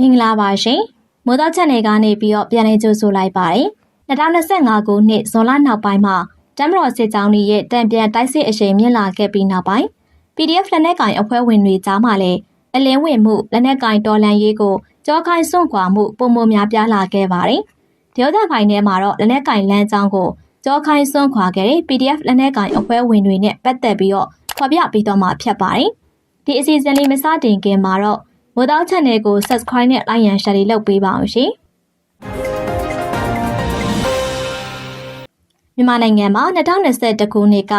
မင်္ဂလာပါရှင်မိုးသားချက်နယ်ကနေပြီးတော့ပြန်လည်ကြိုဆိုလိုက်ပါတယ်2025ခုနှစ်ဇွန်လနောက်ပိုင်းမှာတမတော်စစ်ကြောင်းတွေရဲ့တံပြန်တိုက်စစ်အရှိန်မြင့်လာခဲ့ပြီးနောက်ပိုင်း PDF လက်နက်ကင်အဖွဲ့ဝင်တွေကြားမှာလည်းအလင်းဝင်မှုလက်နက်ကင်တော်လန်ရေးကိုကြောခိုင်းစွန့်ခွာမှုပုံမများပြားလာခဲ့ပါတယ်ဒေသပိုင်းထဲမှာတော့လက်နက်ကင်လမ်းကြောင်းကိုကြောခိုင်းစွန့်ခွာခဲ့တဲ့ PDF လက်နက်ကင်အဖွဲ့ဝင်တွေနဲ့ပတ်သက်ပြီးတော့ဖော်ပြပြီးတော့မှဖြစ်ပါတယ်ဒီအစီအစဉ်လေးမစတင်ခင်မှာတော့ မိုးတောက် channel ကို subscribe နဲ့ like ရန် share လုပ်ပေးပါအောင်ရှင်မြန်မာနိုင်ငံမှာ2021ခုနှစ်က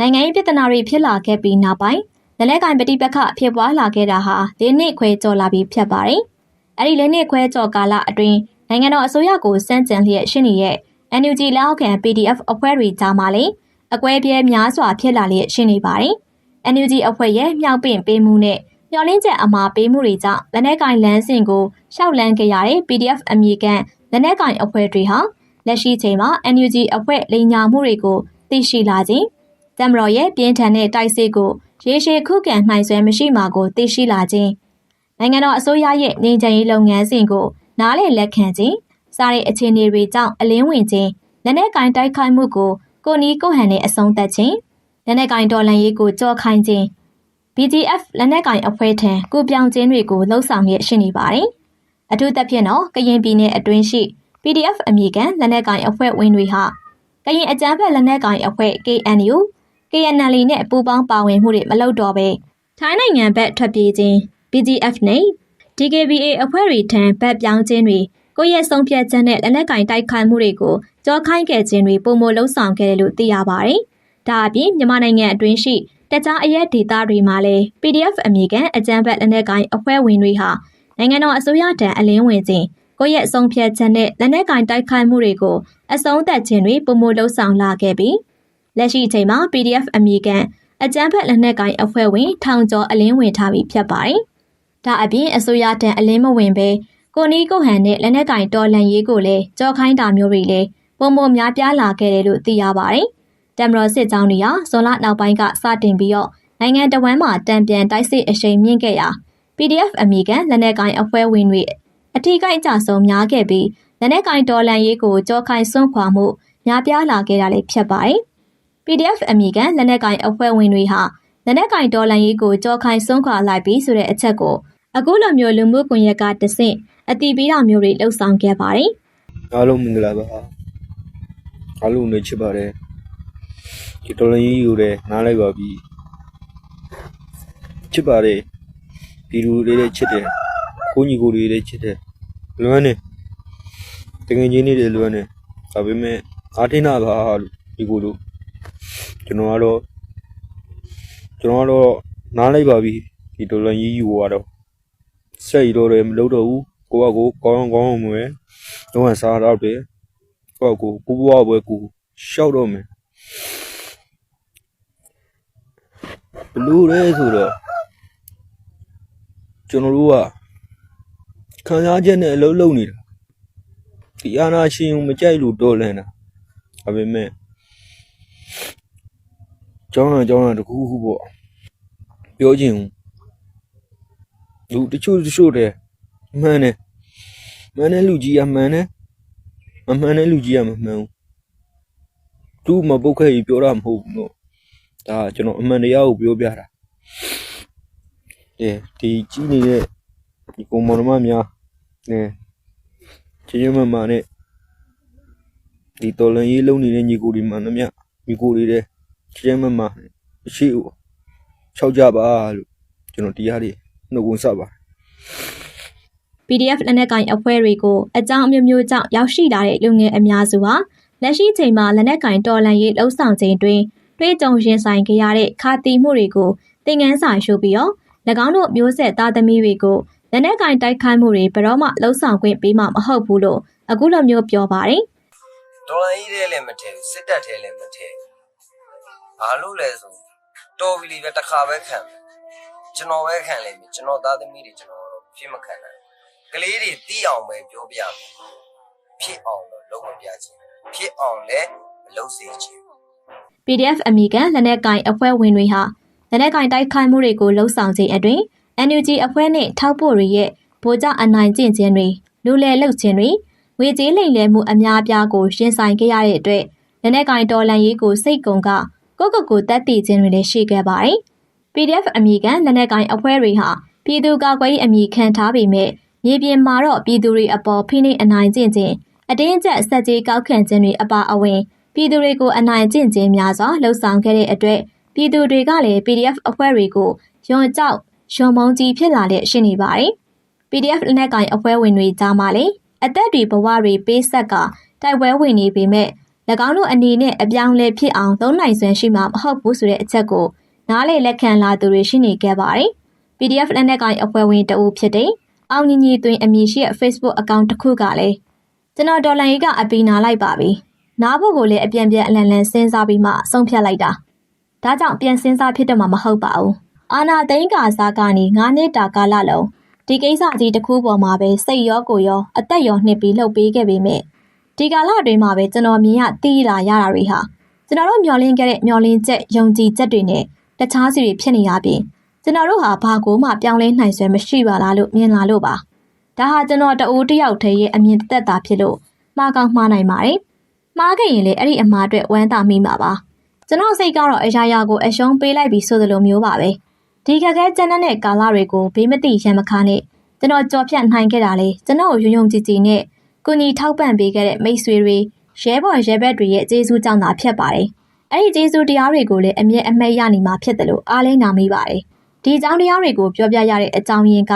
နိုင်ငံရေးပြည်ထနာတွေဖြစ်လာခဲ့ပြီးနောက်ပိုင်းလက်နက်ကင်ပဋိပက္ခဖြစ်ပွားလာခဲ့တာဟာ၄နှစ်ခွဲကျော်လာပြီဖြစ်ပါတယ်။အဲဒီ၄နှစ်ခွဲကျော်ကာလအတွင်းနိုင်ငံတော်အစိုးရကိုစန့်ကျင်လျက်ရှိနေတဲ့ NUG လက်အောက်ခံ PDF အဖွဲ့တွေကြားမှာလည်းအကွဲပြဲများစွာဖြစ်လာလျက်ရှိနေပါတယ်။ NUG အဖွဲ့ရဲ့မြောက်ပင့်ပေးမှုနဲ့ မျော်လင့်ချက်အမှာပေးမှုတွေကြောင့်လက်နက်ကင်လမ်းစဉ်ကိုရှောက်လန်းခဲ့ရတဲ့ PDF အမည်ခံလက်နက်ကင်အဖွဲ့တွေဟာလက်ရှိချိန်မှာ NUG အဖွဲ့လိန်ညာမှုတွေကိုသိရှိလာခြင်းတမတော်ရဲ့ပြင်းထန်တဲ့တိုက်စစ်ကိုရေရှည်ခုခံနိုင်စွမ်းမရှိမှာကိုသိရှိလာခြင်းနိုင်ငံတော်အစိုးရရဲ့ငြိမ်းချမ်းရေးလုပ်ငန်းစဉ်ကိုနားလည်လက်ခံခြင်းစားတဲ့အခြေအနေတွေကြောင့်အလင်းဝင်ခြင်းလက်နက်ကင်တိုက်ခိုက်မှုကိုကိုနီးကိုဟန်နဲ့အဆုံးသတ်ခြင်းလက်နက်ကင်တော်လှန်ရေးကိုကြောခိုင်းခြင်း BGF လက်နက်ကင်အဖွဲ့ထံကိုပြောင်းခြင်းတွေကိုလှုံ့ဆော်ရရှိနေပါတယ်။အထူးသဖြင့်တော့ကရင်ပြည်နယ်အတွင်းရှိ PDF အမည်ခံလက်နက်ကင်အဖွဲ့ဝင်တွေဟာကရင်အကြမ်းဖက်လက်နက်ကင်အဖွဲ့ KNU KNL နဲ့ပူးပေါင်းပါဝင်မှုတွေမလုပ်တော့ဘဲထိုင်းနိုင်ငံဘက်ထွက်ပြေးခြင်း BGF နဲ့ DKBA အဖွဲ့တွေထံဗတ်ပြောင်းခြင်းတွေကိုယ့်ရဲ့ဆုံးဖြတ်ချက်နဲ့လက်နက်ကင်တိုက်ခိုက်မှုတွေကိုကြောခိုင်းခဲ့ခြင်းတွေပုံမလုံးဆောင်ခဲ့တယ်လို့သိရပါတယ်။ဒါအပြင်မြန်မာနိုင်ငံအတွင်းရှိ တခြားအရက်ဒေသတွေမှာလည်း PDF အမည်ခံအကြမ်းဖက်လက်နက်ကိုင်အဖွဲ့ဝင်တွေဟာနိုင်ငံတော်အစိုးရတံအလင်းဝင်ခြင်းကိုယ့်ရဲ့အဆုံးဖြတ်ချက်နဲ့လက်နက်ကင်တိုက်ခိုက်မှုတွေကိုအဆုံးသတ်ခြင်းတွေပုံမလှုပ်ဆောင်လာခဲ့ပြီးလက်ရှိအချိန်မှာ PDF အမည်ခံအကြမ်းဖက်လက်နက်ကိုင်အဖွဲ့ဝင်ထောင်ကျော်အလင်းဝင်ထားပြီးဖြစ်ပါတယ်။ဒါအပြင်အစိုးရတံအလင်းမဝင်ပဲကိုနီးကိုဟန်နဲ့လက်နက်ကင်တော်လန်ရေးကိုလည်းကြောခိုင်းတာမျိုးတွေလည်းပုံမများပြားလာခဲ့တယ်လို့သိရပါတယ်။ တမတော်စစ်ကြောင်းတွေဟာဇွန်လနောက်ပိုင်းကစတင်ပြီးတော့နိုင်ငံတော်ဝန်မှတံပြန်တိုက်စစ်အရှိန်မြင့်ခဲ့ရာ PDF အမည်ခံလက်နက်ကင်အဖွဲ့ဝင်တွေအထီးကိုက်အကြဆုံးများခဲ့ပြီးလက်နက်ကင်တော်လန်ရေးကိုကြောခိုင်စွန့်ခွာမှုများပြားလာခဲ့တာလည်းဖြစ်ပါတယ်။ PDF အမည်ခံလက်နက်ကင်အဖွဲ့ဝင်တွေဟာလက်နက်ကင်တော်လန်ရေးကိုကြောခိုင်စွန့်ခွာလိုက်ပြီးဆိုတဲ့အချက်ကိုအခုလိုမျိုးလူမှုကွန်ရက်ကတဆင့်အတိပေးတာမျိုးတွေလှုပ်ဆောင်ခဲ့ပါတယ်။အားလုံးမင်္ဂလာပါအားလုံးနေချစ်ပါတယ် ဒီတော်လည်းယူတယ်နားလိုက်ပါပြီချစ်ပါတယ်ပြည်သူလေးလေးချစ်တယ်ကိုညီကိုလေးလေးချစ်တယ်လွမ်းနေတကယ်ချင်းနေတယ်လွမ်းနေဒါပေမဲ့အားထင်းတာပါလို့ဒီကိုတို့ကျွန်တော်ကတော့ကျွန်တော်ကတော့နားလိုက်ပါပြီဒီတော်လည်းယူကတော့စိတ်တော့လည်းမလုပ်တော့ဘူးကိုကကိုကောင်းကောင်းမွေးတော့စားတော့တယ်ကိုကကိုကိုဘွားပွဲကိုရှောက်တော့မယ် ဘလို့လဲဆိုတော့ကျွန်တော်တို့ကခံစားချက်နဲ့အလုံးလုံးနေတာဒီအာနာရှင်ကိုမကြိုက်လို့တော်လန့်တာဒါပေမဲ့ကျောင်းရကျောင်းရတခုခုပေါ့ပြောချင်လူတချို့တချို့တယ်မှန်တယ်မှန်တဲ့လူကြီးကမှန်တယ်မမှန်တဲ့လူကြီးကမမှန်ဘူးသူ့မပုတ်ခဲ့ကြီးပြောတာမဟုတ်ဘူးနော် ဒါကျွန်တော်အမှန်တရားကိုပြောပြတာအဲဒီကြီးနေတဲ့ဒီကောင်မတော်မများနဲချင်းချင်းမမနဲ့ဒီတော်လန်ရေးလုံးနေတဲ့ညီကိုဒီမှန်သမျှညီကိုတွေတဲ့ချင်းချင်းမမရှိဘူး၆ကြပါလို့ကျွန်တော်တရားတွေနှုတ်ဝင်စပါ PDF လက်နက်ကင်အဖွဲ့တွေကိုအကြောင်းအမျိုးမျိုးကြောင့်ရောက်ရှိလာတဲ့လူငယ်အများစုဟာလက်ရှိချိန်မှာလက်နက်ကင်တော်လှန်ရေးလှုံ့ဆော်ခြင်းတွင် တွေးကြုံရင်ဆိုင်ကြရတဲ့ခါတီမှုတွေကိုသင်ငန်းစာရှုပ်ပြီးတော့၎င်းတို့မျိုးဆက်သားသမီးတွေကိုလက်နက်ကင်တိုက်ခိုက်မှုတွေဘယ်တော့မှလှုံ့ဆော်ခွင့်ပေးမှာမဟုတ်ဘူးလို့အခုလိုမျိုးပြောပါတယ်ဒေါ်လာကြီးတဲ့လည်းမထည့်ဘူးစစ်တပ်ထဲလည်းမထည့်ဘူးဘာလို့လဲဆိုတော်ပြီလေပဲတစ်ခါပဲခံမယ်ကျွန်တော်ပဲခံလိမ့်မယ်ကျွန်တော်သားသမီးတွေကျွန်တော်တော့ဖြစ်မခံနိုင်ဘူးကလေးတွေတီးအောင်ပဲပြောပြမယ်ဖြစ်အောင်တော့လုပ်မပြချင်ဖြစ်အောင်လည်းမလုပ်စေချင် PDF အမည်ခံလက်နက်ကင်အဖွဲ့ဝင်တွေဟာလက်နက်ကင်တိုက်ခိုက်မှုတွေကိုလှုံ့ဆော်ခြင်းအတွင် NUG အဖွဲ့နဲ့ထောက်ပို့တွေရဲ့ဗိုလ်ကြအနိုင်ကျင့်ခြင်းတွေလူလယ်လှုပ်ခြင်းတွေဝေကြီးလိမ်လည်မှုအများအပြားကိုရင်ဆိုင်ခဲ့ရတဲ့အတွက်လက်နက်ကင်တော်လန်ရေးကိုစိတ်ကုံကကိုယ့်ကိုယ်ကိုတက်တည်ခြင်းတွေလည်းရှိခဲ့ပါတယ်။ PDF အမည်ခံလက်နက်ကင်အဖွဲ့တွေဟာပြည်သူ့ကာကွယ်ရေးအမည်ခံထားပေမဲ့မြေပြင်မှာတော့ပြည်သူတွေအပေါ်ဖိနှိပ်အနိုင်ကျင့်ခြင်းအတင်းအကျပ်စက်ကြီးကောက်ခံခြင်းတွေအပါအဝင် ပြည်သူတွေကိုအနိုင်ကျင့်ခြင်းများစွာလှုံ့ဆော်ခဲ့တဲ့အတွက်ပြည်သူတွေကလည်း PDF အဖွဲ့တွေကိုယွန်ကြောက်ယွန်မုံကြီးဖြစ်လာတဲ့ရှိနေပါတယ်။ PDF လက်နက်ကင်အဖွဲ့ဝင်တွေကြားမှာလည်းအသက်တွေဘဝတွေပေးဆက်ကတိုက်ပွဲဝင်နေပေမဲ့၎င်းတို့အနေနဲ့အပြောင်းလဲဖြစ်အောင်သုံးနိုင်စွမ်းရှိမှာမဟုတ်ဘူးဆိုတဲ့အချက်ကိုနားလေလက်ခံလာသူတွေရှိနေခဲ့ပါတယ်။ PDF လက်နက်ကင်အဖွဲ့ဝင်တအုပ်ဖြစ်တဲ့အောင်ညီညီသွင်းအမည်ရှိတဲ့ Facebook အကောင့်တစ်ခုကလည်းကျွန်တော်ဒေါ်လာကြီးကအပီနာလိုက်ပါပြီ။ နားဖို့ကိုလည်းအပြန်ပြန်အလန်လန်စဉ်းစားပြီးမှဆုံးဖြတ်လိုက်တာ။ဒါကြောင့်ပြန်စဉ်းစားဖြစ်တော့မှမဟုတ်ပါဘူး။အာနာသိန်းကာစားကနေ9နှစ်တာကာလလုံးဒီကိစ္စကြီးတစ်ခုပေါ်မှာပဲစိတ်ရောကိုယ်ရောအသက်ရောနှစ်ပြီးလှုပ်ပေးခဲ့ပေမဲ့ဒီကာလအတွင်းမှာပဲကျွန်တော်မြင်ရသိလာရတာတွေဟာကျွန်တော်တို့မျောလင်းခဲ့တဲ့မျောလင်းချက်ယုံကြည်ချက်တွေနဲ့တခြားစီတွေဖြစ်နေရပြင်ကျွန်တော်တို့ဟာဘာကိုမှပြောင်းလဲနိုင်စွမ်းမရှိပါလားလို့မြင်လာလို့ပါဒါဟာကျွန်တော်တအိုးတယောက်တည်းရဲ့အမြင်သက်သာဖြစ်လို့မှားကောင်းမှားနိုင်ပါတယ် မှားခဲ့ရင်လေအဲ့ဒီအမှားအတွက်ဝမ်းသာမိမှာပါကျွန်တော်စိတ်ကတော့အရာရာကိုအရှုံးပေးလိုက်ပြီးဆိုသလိုမျိုးပါပဲဒီခက်ခဲကြမ်းတဲ့ကာလတွေကိုဘေးမသိရံမခါနဲ့ကျွန်တော်ကြော်ဖြတ်နိုင်ခဲ့တာလေကျွန်တော်ရုံရုံကြည်ကြည်နဲ့ကိုညီထောက်ပံ့ပေးခဲ့တဲ့မိတ်ဆွေတွေရဲဘော်ရဲဘက်တွေရဲ့ကျေးဇူးကြောင့်သာဖြစ်ပါတယ်။အဲ့ဒီကျေးဇူးတရားတွေကိုလည်းအမြဲအမှတ်ရနေမှာဖြစ်တယ်လို့အားလဲနာမိပါတယ်။ဒီအကြောင်းတရားတွေကိုပြောပြရတဲ့အကြောင်းရင်းက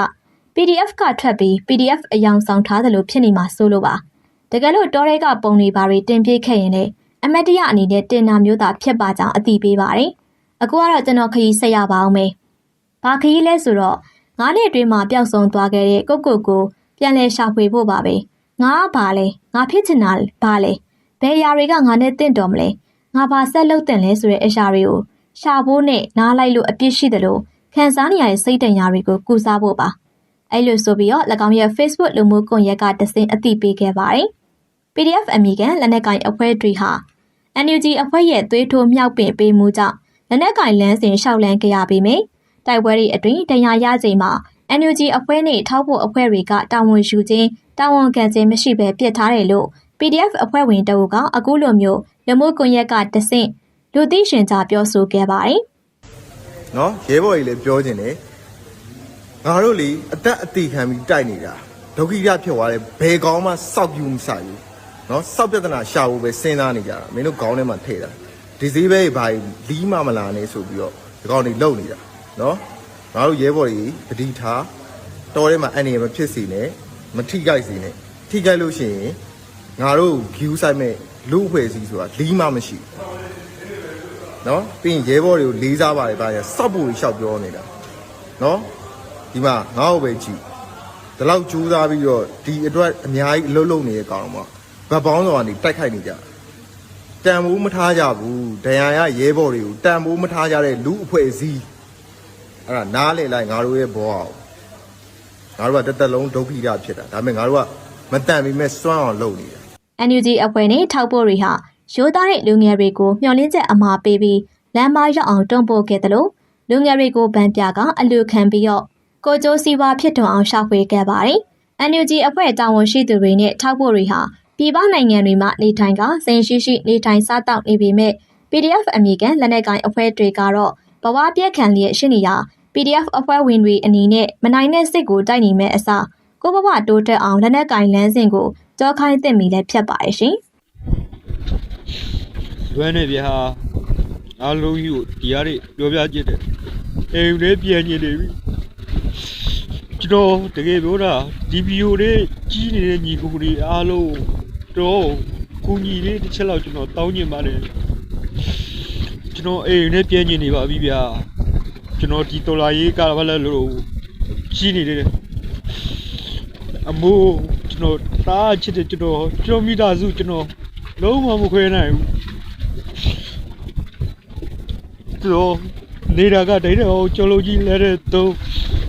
PDF ကထွက်ပြီး PDF အယောင်ဆောင်ထားတယ်လို့ဖြစ်နေမှာစိုးလို့ပါ။ တကယ်လို့တောရဲကပုံတွေဘာတွေတင်ပြခဲ့ရင်လည်းအမတ်တရအနေနဲ့တင်နာမျိုးသာဖြစ်ပါကြောင်းအသိပေးပါတယ်။အခုကတော့ကျွန်တော်ခရီးဆက်ရပါအောင်မယ်။ဘာခရီးလဲဆိုတော့ငါးနှစ်အတွင်းမှာပျောက်ဆုံးသွားခဲ့တဲ့ကိုကိုကိုပြန်လဲရှာဖွေဖို့ပါပဲ။ငါကဘာလဲငါဖြစ်ချင်တာဘာလဲဘယ်ຢာတွေကငါနဲ့တင့်တော်မလဲငါဘာဆက်လုပ်တင်လဲဆိုတဲ့အရာတွေကိုရှာဖို့နဲ့နားလိုက်လို့အပြစ်ရှိတယ်လို့ခံစားနေရတဲ့စိတ်တန်ရာတွေကိုကုစားဖို့ပါ အဲ့လိုဆိုပြီးတော့၎င်းရဲ့ Facebook လူမှုကွန်ရက်ကတစင်အသိပေးခဲ့ပါတယ် PDF အမိကန်လက်နက်ကင်အဖွဲ့တွေဟာ NUG အဖွဲ့ရဲ့သွေးထိုးမြောက်ပင်ပေးမှုကြောင့်လက်နက်ကင်လန်းစဉ်ရှောက်လန်းကြရပေမယ့်တိုက်ပွဲတွေအတွင်းတရားရချိန်မှာ NUG အဖွဲ့နဲ့ထောက်ဖို့အဖွဲ့တွေကတာဝန်ယူခြင်းတာဝန်ခံခြင်းမရှိဘဲပြစ်ထားတယ်လို့ PDF အဖွဲ့ဝင်တအုပ်ကအခုလိုမျိုးလူမှုကွန်ရက်ကတဆင့်လူသိရှင်ကြားပြောဆိုခဲ့ပါတယ်နော်ရဲဘော်ကြီးလည်းပြောခြင်းတယ် ငါတို့လေအသက်အသေးခံပြီးတိုက်နေတာဒုက္ခိရဖြစ်သွားတယ်ဘယ်ကောင်းမှစောက်ပြူမဆိုင်ဘူးနော်စောက်ပြဿနာရှာဖို့ပဲစဉ်းစားနေကြတာမင်းတို့ခေါင်းထဲမှာထည့်တာဒီစည်းပဲဘာလီးမမလာနဲ့ဆိုပြီးတော့ဒီကောင်တွေလုံနေတာနော်ငါတို့ရဲဘော်ကြီးပတိထားတော်ထဲမှာအနေရမဖြစ်စီနဲ့မထိကြိုက်စီနဲ့ထိကြိုက်လို့ရှိရင်ငါတို့ view site မဲ့လူအဖွဲ့စည်းဆိုတာလီးမမရှိဘူးနော်ပြီးရင်ရဲဘော်တွေကိုလေးစားပါတယ်ဗျာစောက်ဖို့ရှောက်ပြောနေတာနော် ဒီမှာငါ့ကိုပဲကြည့်ဒီလောက်ကြိုးစားပြီးတော့ဒီအတွက်အများကြီးအလုပ်လုပ်နေတဲ့ကောင်တော့ဗတ်ပေါင်းတော်ကနေတိုက်ခိုက်နေကြတန်ဖိုးမထားကြဘူးဒဏ်ရာရရဲဘော်တွေကိုတန်ဖိုးမထားကြတဲ့လူအဖွဲ့အစည်းအဲ့ဒါနားလေလိုက်ငါတို့ရဲ့ဘောအောင်ငါတို့ကတက်တက်လုံးဒုက္ခိတဖြစ်တာဒါပေမဲ့ငါတို့ကမတန်ပြီးမဲ့စွန့်အောင်လုပ်နေတာ NUG အဖွဲ့နဲ့ထောက်ပို့တွေဟာရိုးသားတဲ့လူငယ်တွေကိုမျှော်လင့်ချက်အမှားပေးပြီးလမ်းမရောက်အောင်တွန်းပို့ခဲ့တယ်လို့လူငယ်တွေကိုဗန်ပြကအလူခံပြီးတော့ ကိုကျိုးစီးပွားဖြစ်ထွန်းအောင်ရှာဖွေခဲ့ပါတယ်။ NUG အဖွဲ့တာဝန်ရှိသူတွေနဲ့ထောက်ပို့တွေဟာပြည်ပနိုင်ငံတွေမှာနေထိုင်ကစိန်ရှိရှိနေထိုင်စားတောက်နေပေမဲ့ PDF အမည်ကန်လက်နက်ကိုင်အဖွဲ့တွေကတော့ဘဝပြက်ခံလျက်ရှိနေရ PDF အဖွဲ့ဝင်တွေအနေနဲ့မနိုင်တဲ့စစ်ကိုတိုက်နေမဲ့အစားကိုဘဝတိုးတက်အောင်လက်နက်ကင်လမ်းစဉ်ကိုကြောခိုင်းသင့်ပြီလည်းဖြစ်ပါရဲ့ရှင်။လွမ်းနေပြဟာအားလုံးကြီးကိုဒီရတဲ့ပြောပြချစ်တယ်အိမ်လေးပြန်နေနေပြီ ကျွန်တော်တကယ်ပြောတာဒီဗီဒီယိုလေးကြီးနေတဲ့ညီကိုတွေအားလုံးတော့ကိုညီလေးတစ်ချက်လောက်ကျွန်တော်တောင်းညင်ပါတယ်ကျွန်တော်အိမ်လေးပြန်နေနေပါပြီဗျာကျွန်တော်ဒီတော်လာရေးကာဗလာလို့ကြီးနေတယ်အမိုးကျွန်တော်တားချစ်တယ်ကျွန်တော်ကျွန်တော်မိသားစုကျွန်တော်လုံးဝမခွဲနိုင်ဘူးသူတို့နေတာကဒိတ်တော့ကျော်လုံးကြီးလဲတဲ့သူ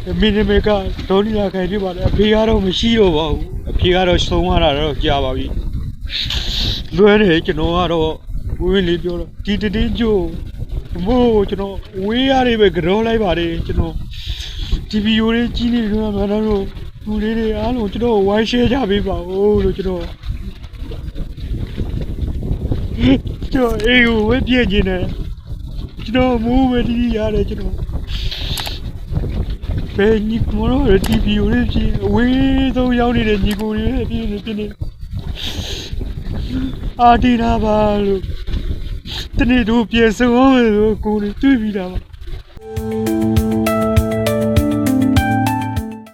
မင်းနမေကဒေါနီလာခိုင်ပြပါတယ်အဖေကတော့မရှိတော့ပါဘူးအဖေကတော့ဆုံးသွားတာတော့ကြာပါပြီလွဲတယ်ကျွန်တော်ကတော့ဝင်းလေးပြောတော့ဒီတတင်းကျိုးမို့ကျွန်တော်ဝေးရတယ်ပဲကြောလိုက်ပါတယ်ကျွန်တော်ဒီဗီဒီယိုလေးကြီးနေကြမှာတော့ဘူလေးတွေအားလုံးကျွန်တော်ဝိုင်းရှဲကြပေးပါဦးလို့ကျွန်တော်ကျွန်တော်အေးကိုဝက်ပြည့်နေတယ်ကျွန်တော်မူးပဲတီးတီးရတယ်ကျွန်တော် ဘယ်ညီမလို့ TV ကိုလေးပြအဝေးဆုံးရောက်နေတဲ့ညီကိုတွေပြည့်နေပြည့်နေအာဒီနာပါလို့တနေ့တို့ပြေဆုံးအောင်လို့ကိုယ်တွေတွေ့ပြီးတာပါ